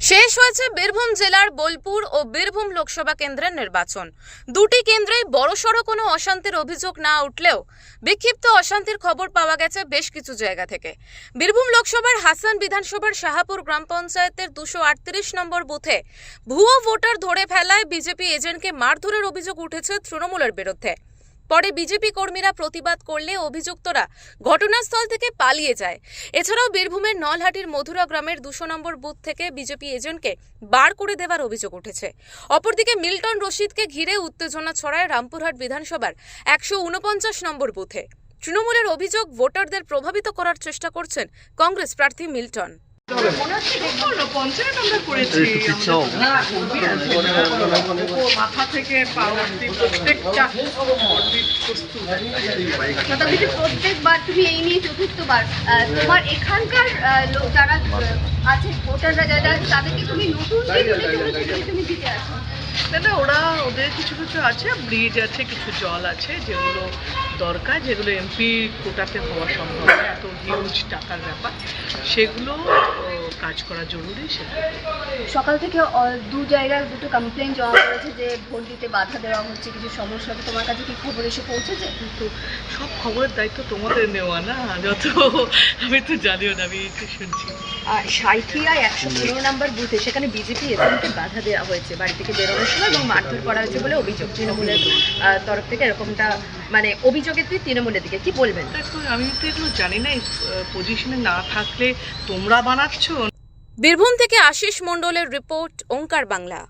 শেষ হয়েছে বীরভূম জেলার বোলপুর ও বীরভূম লোকসভা কেন্দ্রের নির্বাচন। দুটি কেন্দ্রেই বড়সড় কোনো অশান্তির অভিযোগ না উঠলেও বিক্ষিপ্ত অশান্তির খবর পাওয়া গেছে বেশ কিছু জায়গা থেকে। বীরভূম লোকসভার হাসান বিধানসভার শাহাপুর গ্রাম পঞ্চায়েতের দুশো নম্বর বুথে ভুয়ো ভোটার ধরে ফেলায় বিজেপি এজেন্টকে মারধরের অভিযোগ উঠেছে তৃণমূলের বিরুদ্ধে। পরে বিজেপি কর্মীরা প্রতিবাদ করলে অভিযুক্তরা ঘটনাস্থল থেকে পালিয়ে যায়। এছাড়াও বীরভূমের নলহাটির মধুরা গ্রামের দুশো নম্বর বুথ থেকে বিজেপি এজেন্টকে বার করে দেওয়ার অভিযোগ উঠেছে। অপরদিকে মিল্টন রশিদকে ঘিরে উত্তেজনা ছড়ায় রামপুরহাট বিধানসভার একশো উনপঞ্চাশ নম্বর বুথে। তৃণমূলের অভিযোগ ভোটারদের প্রভাবিত করার চেষ্টা করছেন কংগ্রেস প্রার্থী মিল্টন। মাথা থেকে প্রত্যেকটা প্রত্যেকবার তুমি এই নিয়ে চতুর্থবার। তোমার এখানকার লোক যারা আছে ভোটাররা যারা তাদেরকে তুমি নতুন তুমি দিতে আসো। না ওরা ওদের কিছু কিছু আছে ব্রিজ আছে কিছু জল আছে যেগুলো দরকার যেগুলো এমপি কোটাতে হওয়া সম্ভব না, এত হিউজ টাকার ব্যাপার সেগুলো কাজ করা জরুরি সেগুলো সকাল থেকে দু জায়গায় দুটো কমপ্লেন জমা পড়েছে যে ভোট দিতে বাধা দেওয়া হচ্ছে কিছু সমস্যা তোমার কাছে কি খবর এসে পৌঁছেছে? কিন্তু সব খবরের দায়িত্ব তোমাদের নেওয়া না যত আমি তো জানিও না আমি তো শুনছি। আর সাঁইথিয়া একশো পনেরো নম্বর বুথে সেখানে বিজেপি এজেন্টকে বাধা দেওয়া হয়েছে বাড়ি থেকে বেরোনোর সময় এবং মারধর করা হয়েছে বলে অভিযোগ। তৃণমূলের তরফ থেকে এরকমটা মানে অভিযোগের তুই তৃণমূলের দিকে কি বলবেন? দেখো আমি তো এগুলো জানি না পজিশনে না থাকলে তোমরা বানাচ্ছ? বীরভূম থেকে আশিস মন্ডলের রিপোর্ট ওঙ্কার বাংলা।